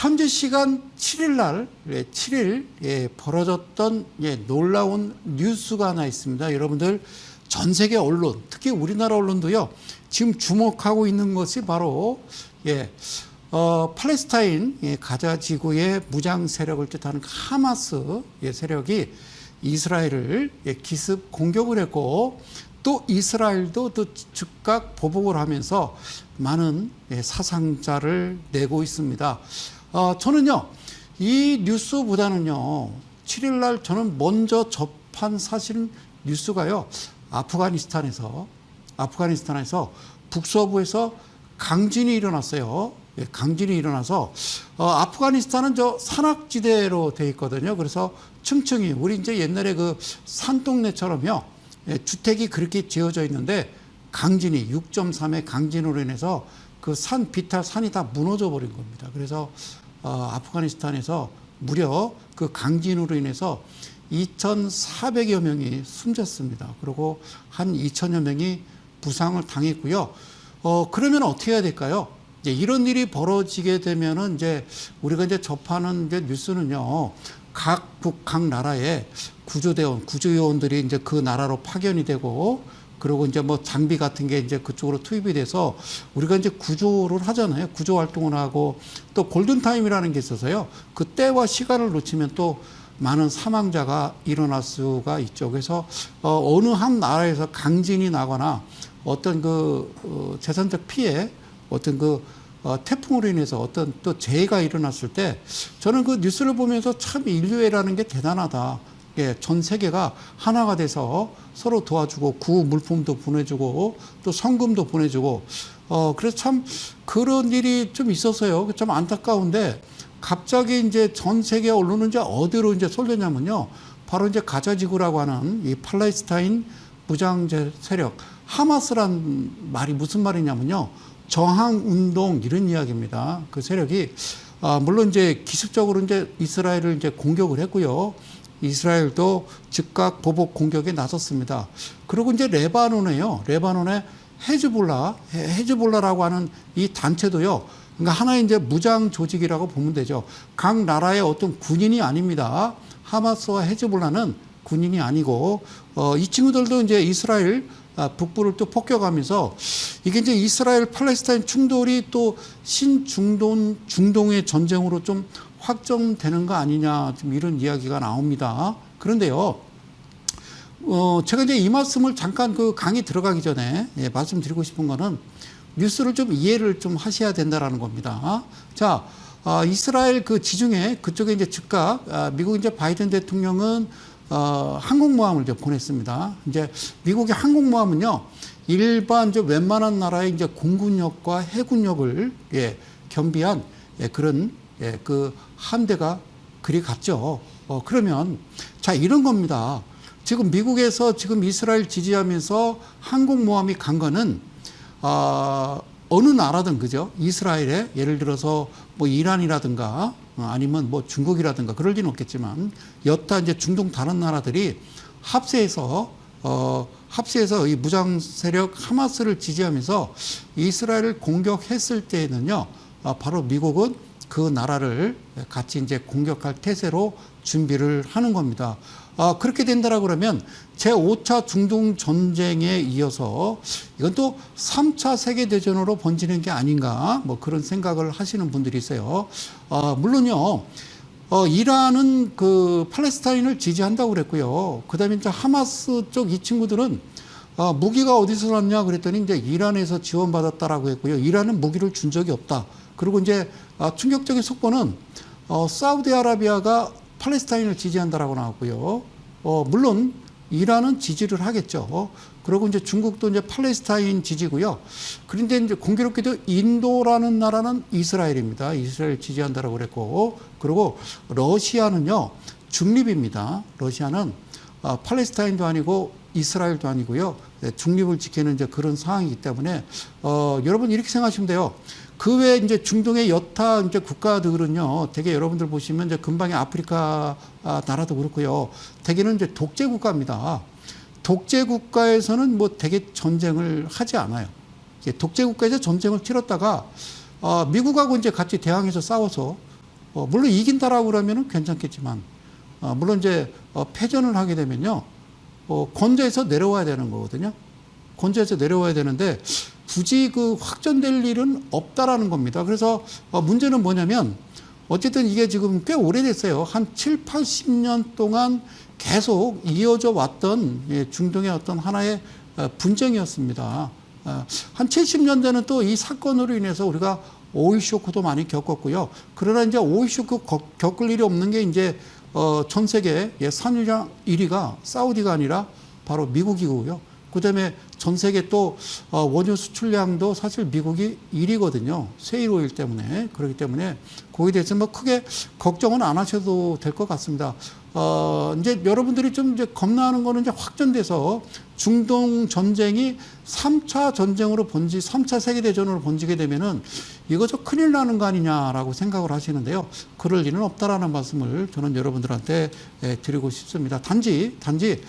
현지 시간 7일 날, 예, 7일 예, 벌어졌던 예, 놀라운 뉴스가 하나 있습니다. 여러분들 전 세계 언론, 특히 우리나라 언론도요. 지금 주목하고 있는 것이 바로 예, 어, 팔레스타인 예, 가자 지구의 무장 세력을 뜻하는 하마스 예, 세력이 이스라엘을 예, 기습 공격을 했고 또 이스라엘도 또 즉각 보복을 하면서 많은 예, 사상자를 내고 있습니다. 어, 저는요 이 뉴스보다는요 7일 날 저는 먼저 접한 사실 뉴스가요 아프가니스탄에서 아프가니스탄에서 북서부에서 강진이 일어났어요. 예, 강진이 일어나서 어, 아프가니스탄은 저 산악지대로 돼 있거든요. 그래서 층층이 우리 이제 옛날에 그 산동네처럼요. 예, 주택이 그렇게 지어져 있는데 강진이 6.3의 강진으로 인해서 그 산 비탈 산이 다 무너져 버린 겁니다. 그래서 어, 아프가니스탄에서 무려 그 강진으로 인해서 2,400여 명이 숨졌습니다. 그리고 한 2천여 명이 부상을 당했고요. 어, 그러면 어떻게 해야 될까요? 이제 이런 일이 벌어지게 되면은 이제 우리가 이제 접하는 이제 뉴스는요. 각국 각 나라의 구조대원, 구조요원들이 이제 그 나라로 파견이 되고 그리고 이제 뭐 장비 같은 게 이제 그쪽으로 투입이 돼서 우리가 이제 구조를 하잖아요. 구조 활동을 하고 또 골든타임이라는 게 있어서요. 그 때와 시간을 놓치면 또 많은 사망자가 일어날 수가 있죠. 그래서 어, 어느 한 나라에서 강진이 나거나 어떤 그 어, 재산적 피해, 어떤 그 어, 태풍으로 인해서 어떤 또 재해가 일어났을 때 저는 그 뉴스를 보면서 참 인류애라는 게 대단하다. 예, 전 세계가 하나가 돼서 서로 도와주고 구 물품도 보내주고 또 성금도 보내주고 어 그래서 참 그런 일이 좀 있었어요. 좀 안타까운데 갑자기 이제 전 세계 언론은 이제 어디로 이제 쏠렸냐면요. 바로 이제 가자지구라고 하는 이 팔레스타인 무장 세력 하마스란 말이 무슨 말이냐면요. 저항 운동 이런 이야기입니다. 그 세력이 아, 물론 이제 기습적으로 이제 이스라엘을 이제 공격을 했고요. 이스라엘도 즉각 보복 공격에 나섰습니다. 그리고 이제 레바논에요. 레바논에 헤즈볼라, 헤- 헤즈볼라라고 하는 이 단체도요. 그러니까 하나의 이제 무장 조직이라고 보면 되죠. 각 나라의 어떤 군인이 아닙니다. 하마스와 헤즈볼라는 군인이 아니고 어, 이 친구들도 이제 이스라엘 아, 북부를 또 폭격하면서 이게 이제 이스라엘 팔레스타인 충돌이 또 신중동 중동의 전쟁으로 좀 확정되는 거 아니냐 좀 이런 이야기가 나옵니다. 그런데요. 어, 제가 이제 이 말씀을 잠깐 그 강의 들어가기 전에 예, 말씀드리고 싶은 거는 뉴스를 좀 이해를 좀 하셔야 된다라는 겁니다. 자, 아, 이스라엘 그 지중해 그쪽에 이제 즉각 아, 미국 이제 바이든 대통령은 어, 항공모함을 이제 보냈습니다. 이제 미국의 항공모함은요, 일반 저 웬만한 나라의 이제 공군력과 해군력을 예, 겸비한 예, 그런 예, 그 함대가 그리 갔죠. 어, 그러면 자 이런 겁니다. 지금 미국에서 지금 이스라엘 지지하면서 항공모함이 간 거는 아, 어느 나라든 그죠? 이스라엘에 예를 들어서 뭐 이란이라든가 어, 아니면 뭐 중국이라든가 그럴 리는 없겠지만 여타 이제 중동 다른 나라들이 합세해서 어, 합세해서 이 무장 세력 하마스를 지지하면서 이스라엘을 공격했을 때에는요, 아, 바로 미국은 그 나라를 같이 이제 공격할 태세로 준비를 하는 겁니다. 아, 그렇게 된다라 그러면 제5차 중동 전쟁에 이어서 이건 또 3차 세계 대전으로 번지는 게 아닌가 뭐 그런 생각을 하시는 분들이 있어요. 아, 물론요. 어, 이란은 그 팔레스타인을 지지한다고 그랬고요. 그 다음에 이제 하마스 쪽 이 친구들은 어, 무기가 어디서 났냐 그랬더니 이제 이란에서 지원받았다라고 했고요. 이란은 무기를 준 적이 없다. 그리고 이제 아, 충격적인 속보는 어, 사우디아라비아가 팔레스타인을 지지한다라고 나왔고요. 어, 물론 이란은 지지를 하겠죠. 그리고 이제 중국도 이제 팔레스타인 지지고요. 그런데 이제 공교롭게도 인도라는 나라는 이스라엘입니다. 이스라엘 지지한다라고 그랬고, 그리고 러시아는요 중립입니다. 러시아는 아, 팔레스타인도 아니고 이스라엘도 아니고요. 네, 중립을 지키는 이제 그런 상황이기 때문에 어, 여러분 이렇게 생각하시면 돼요. 그 외에 이제 중동의 여타 이제 국가들은요, 되게 여러분들 보시면 이제 금방의 아프리카 아, 나라도 그렇고요. 대개는 이제 독재 국가입니다. 독재 국가에서는 뭐 되게 전쟁을 하지 않아요. 독재 국가에서 전쟁을 치렀다가 어, 미국하고 이제 같이 대항해서 싸워서 어, 물론 이긴다라고 그러면은 괜찮겠지만 어, 물론 이제 어, 패전을 하게 되면요 어, 권좌에서 내려와야 되는 거거든요. 권좌에서 내려와야 되는데 굳이 그 확전될 일은 없다라는 겁니다. 그래서 어, 문제는 뭐냐면 어쨌든 이게 지금 꽤 오래됐어요. 한 7, 80년 동안 계속 이어져 왔던 예, 중동의 어떤 하나의 어, 분쟁이었습니다. 어, 한 70년대는 또 이 사건으로 인해서 우리가 오일 쇼크도 많이 겪었고요. 그러나 이제 오일 쇼크 겪- 겪을 일이 없는 게 이제 어, 전 세계 예, 산유량 1위가 사우디가 아니라 바로 미국이고요. 그다음에 전 세계 또 어, 원유 수출량도 사실 미국이 1위거든요. 세일 오일 때문에 그렇기 때문에 거기에 대해서 뭐 크게 걱정은 안 하셔도 될 것 같습니다. 어, 이제 여러분들이 좀 이제 겁나는 거는 이제 확전돼서 중동 전쟁이 3차 전쟁으로 번지, 3차 세계대전으로 번지게 되면은 이거 저 큰일 나는 거 아니냐라고 생각을 하시는데요. 그럴 일은 없다라는 말씀을 저는 여러분들한테 예, 드리고 싶습니다. 단지, 단지,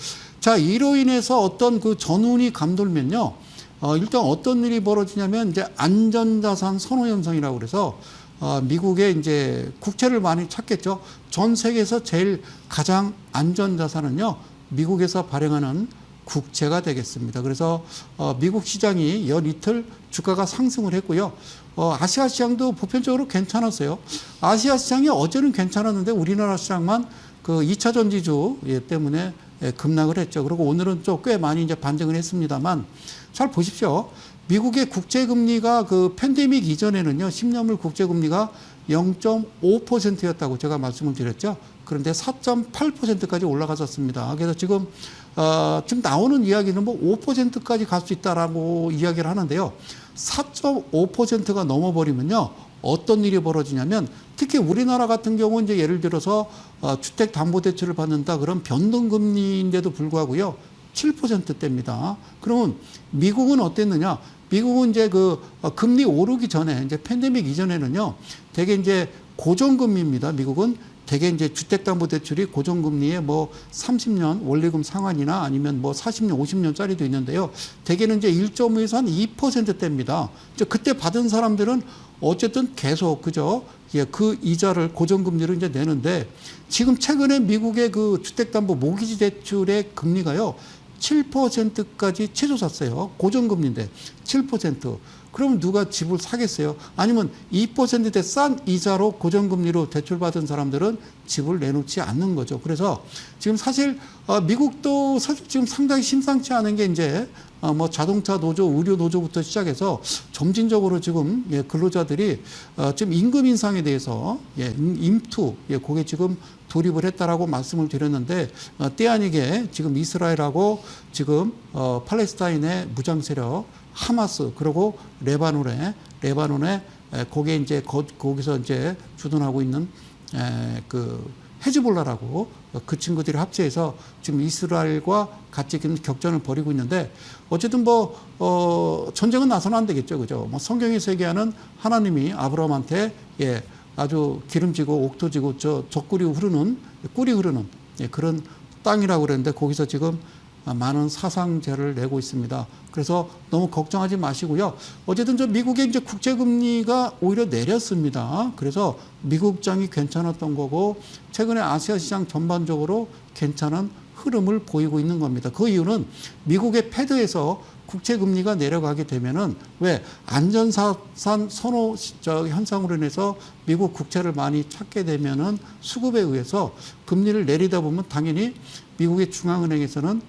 자, 이로 인해서 어떤 그 전운이 감돌면요. 어, 일단 어떤 일이 벌어지냐면 이제 안전자산 선호 현상이라고 그래서 어, 미국의 이제 국채를 많이 찾겠죠. 전 세계에서 제일 가장 안전 자산은요. 미국에서 발행하는 국채가 되겠습니다. 그래서 어, 미국 시장이 연 이틀 주가가 상승을 했고요. 어, 아시아 시장도 보편적으로 괜찮았어요. 아시아 시장이 어제는 괜찮았는데 우리나라 시장만 그 2차 전지주 예, 때문에 예, 급락을 했죠. 그리고 오늘은 좀꽤 많이 이제 반등을 했습니다만 잘 보십시오. 미국의 국제 금리가 그 팬데믹 이전에는요. 10년물 국제 금리가 0.5%였다고 제가 말씀을 드렸죠. 그런데 4.8%까지 올라갔었습니다. 그래서 지금 어, 지금 나오는 이야기는 뭐 5%까지 갈 수 있다라고 이야기를 하는데요. 4.5%가 넘어버리면요. 어떤 일이 벌어지냐면 특히 우리나라 같은 경우 이제 예를 들어서 어, 주택 담보 대출을 받는다 그런 변동 금리인데도 불구하고요. 7%대입니다. 그러면 미국은 어땠느냐? 미국은 이제 그 어, 금리 오르기 전에 이제 팬데믹 이전에는요. 되게 이제 고정금리입니다. 미국은 대개 이제 주택담보대출이 고정금리에 뭐 30년 원리금 상환이나 아니면 뭐 40년, 50년짜리도 있는데요. 대개는 이제 1.5에서 한 2%대입니다. 이제 그때 받은 사람들은 어쨌든 계속 그죠? 예, 그 이자를 고정금리로 이제 내는데 지금 최근에 미국의 그 주택담보 모기지 대출의 금리가요. 7%까지 치솟았어요. 고정금리인데 7%. 그럼 누가 집을 사겠어요? 아니면 2%대 싼 이자로 고정금리로 대출받은 사람들은 집을 내놓지 않는 거죠. 그래서 지금 사실 어, 미국도 사실 지금 상당히 심상치 않은 게 이제 어, 뭐 자동차 노조, 의료 노조부터 시작해서 점진적으로 지금 예, 근로자들이 어, 지금 임금 인상에 대해서 예, 임- 임투, 예, 그게 지금 돌입을 했다라고 말씀을 드렸는데 어, 때 아니게 지금 이스라엘하고 지금 어, 팔레스타인의 무장 세력 하마스 그리고 레바논에 레바논에 에, 거기에 이제 거, 거기서 이제 주둔하고 있는 에, 그 헤즈볼라라고 그 친구들이 합체해서 지금 이스라엘과 같이 격전을 벌이고 있는데 어쨌든 뭐 어, 전쟁은 나서는 안 되겠죠, 그죠? 뭐 성경에서 얘기하는 하나님이 아브라함한테 예 아주 기름지고 옥토지고 저 적꿀이 흐르는 꿀이 흐르는 예, 그런 땅이라고 그랬는데 거기서 지금 많은 사상제를 내고 있습니다. 그래서 너무 걱정하지 마시고요. 어쨌든 저 미국의 이제 국제 금리가 오히려 내렸습니다. 그래서 미국장이 괜찮았던 거고 최근에 아시아 시장 전반적으로 괜찮은 흐름을 보이고 있는 겁니다. 그 이유는 미국의 패드에서 국채 금리가 내려가게 되면은 왜 안전사산 선호 저 현상으로 인해서 미국 국채를 많이 찾게 되면은 수급에 의해서 금리를 내리다 보면 당연히 미국의 중앙은행에서는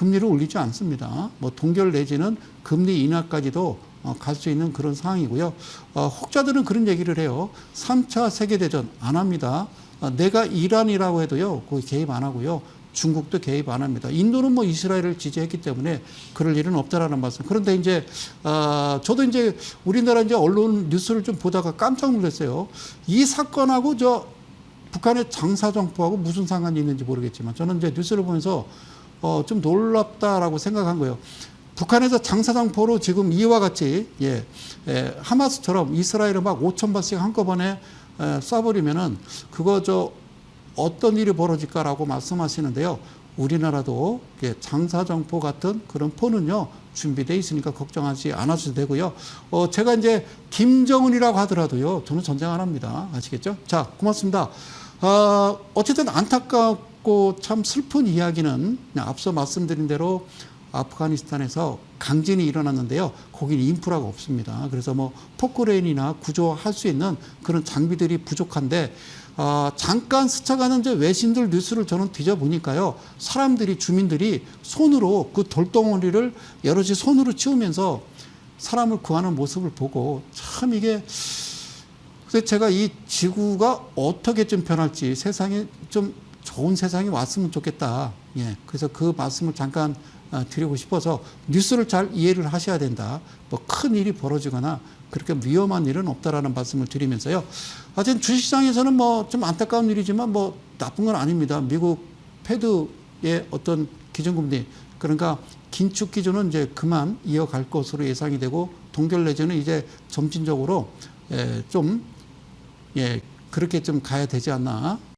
금리를 올리지 않습니다. 뭐 동결 내지는 금리 인하까지도 어, 갈 수 있는 그런 상황이고요. 어, 혹자들은 그런 얘기를 해요. 3차 세계대전 안 합니다. 어, 내가 이란이라고 해도요, 거기 개입 안 하고요. 중국도 개입 안 합니다. 인도는 뭐 이스라엘을 지지했기 때문에 그럴 일은 없다라는 말씀. 그런데 이제, 어, 저도 이제 우리나라 이제 언론 뉴스를 좀 보다가 깜짝 놀랐어요. 이 사건하고 저 북한의 장사정포하고 무슨 상관이 있는지 모르겠지만 저는 이제 뉴스를 보면서 어, 좀 놀랍다라고 생각한 거예요. 북한에서 장사장포로 지금 이와 같이 예, 예, 하마스처럼 이스라엘을 막 5천 발씩 한꺼번에 에, 쏴버리면은 그거 저 어떤 일이 벌어질까라고 말씀하시는데요. 우리나라도 예, 장사정포 같은 그런 포는요 준비돼 있으니까 걱정하지 않아도 되고요. 어 제가 이제 김정은이라고 하더라도요 저는 전쟁 안 합니다. 아시겠죠? 자 고맙습니다. 어, 어쨌든 안타깝 고 참 슬픈 이야기는 앞서 말씀드린 대로 아프가니스탄에서 강진이 일어났는데요. 거기는 인프라가 없습니다. 그래서 뭐 포크레인이나 구조할 수 있는 그런 장비들이 부족한데 아, 잠깐 스쳐가는 이제 외신들 뉴스를 저는 뒤져보니까요. 사람들이 주민들이 손으로 그 돌덩어리를 여럿이 손으로 치우면서 사람을 구하는 모습을 보고 참 이게 그래서 제가 이 지구가 어떻게 좀 변할지 세상에 좀 좋은 세상이 왔으면 좋겠다. 예. 그래서 그 말씀을 잠깐 어, 드리고 싶어서 뉴스를 잘 이해를 하셔야 된다. 뭐 큰 일이 벌어지거나 그렇게 위험한 일은 없다라는 말씀을 드리면서요. 하여튼 주식시장에서는 뭐 좀 안타까운 일이지만 뭐 나쁜 건 아닙니다. 미국 패드의 어떤 기준금리 그러니까 긴축 기준은 이제 그만 이어갈 것으로 예상이 되고 동결 내지는 이제 점진적으로 에, 좀 예, 그렇게 좀 가야 되지 않나